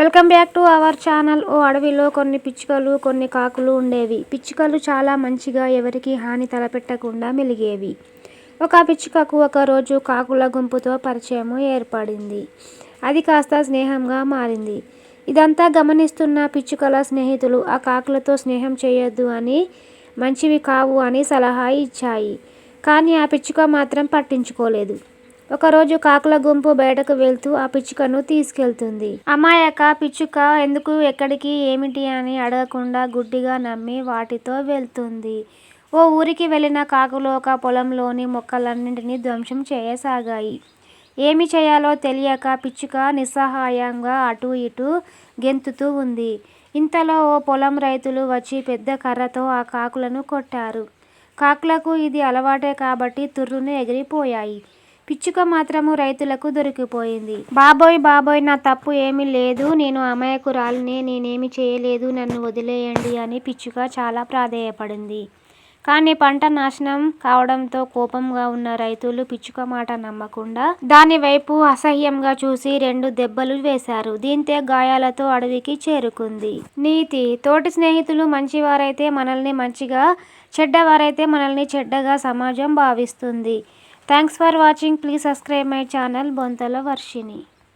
Welcome back to our channel. ఓ అడవిలో కొన్ని పిచ్చుకలు కొన్ని కాకులు ఉండేవి. పిచ్చుకలు చాలా మంచిగా ఎవరికి హాని తలపెట్టకుండా మెలిగేవి. ఒక పిచ్చుకకు ఒకరోజు కాకుల గుంపుతో పరిచయం ఏర్పడింది. అది కాస్త స్నేహంగా మారింది. ఇదంతా గమనిస్తున్న పిచ్చుకల స్నేహితులు ఆ కాకులతో స్నేహం చేయొద్దు అని మంచివి కావు అని సలహా ఇచ్చాయి. కానీ ఆ పిచ్చుక మాత్రం పట్టించుకోలేదు. ఒకరోజు కాకుల గుంపు బయటకు వెళ్తూ ఆ పిచ్చుకను తీసుకెళ్తుంది. అమాయక పిచ్చుక ఎందుకు ఎక్కడికి ఏమిటి అని అడగకుండా గుడ్డిగా నమ్మి వాటితో వెళ్తుంది. ఓ ఊరికి వెళ్ళిన కాకులు ఒక పొలంలోని మొక్కలన్నింటినీ ధ్వంసం చేయసాగాయి. ఏమి చేయాలో తెలియక పిచ్చుక నిస్సహాయంగా అటు ఇటు గెంతుతూ ఉంది. ఇంతలో ఓ పొలం రైతులు వచ్చి పెద్ద కర్రతో ఆ కాకులను కొట్టారు. కాకులకు ఇది అలవాటే కాబట్టి తుర్రును ఎగిరిపోయాయి. పిచ్చుక మాత్రము రైతులకు దొరికిపోయింది. బాబోయ్ బాబోయ్ నా తప్పు ఏమీ లేదు. నేను అమాయకురాలినే నేనేమి చేయలేదు. నన్ను వదిలేయండి అని పిచ్చుక చాలా ప్రాధేయపడింది. కానీ పంట నాశనం కావడంతో కోపంగా ఉన్న రైతులు పిచ్చుక మాట నమ్మకుండా దాని వైపు అసహ్యంగా చూసి రెండు దెబ్బలు వేశారు. దీంతో గాయాలతో అడవికి చేరుకుంది. నీతి తోటి స్నేహితులు మంచివారైతే మనల్ని మంచిగా చెడ్డవారైతే మనల్ని చెడ్డగా సమాజం భావిస్తుంది. Thanks for watching please subscribe my channel Bonthala Varshini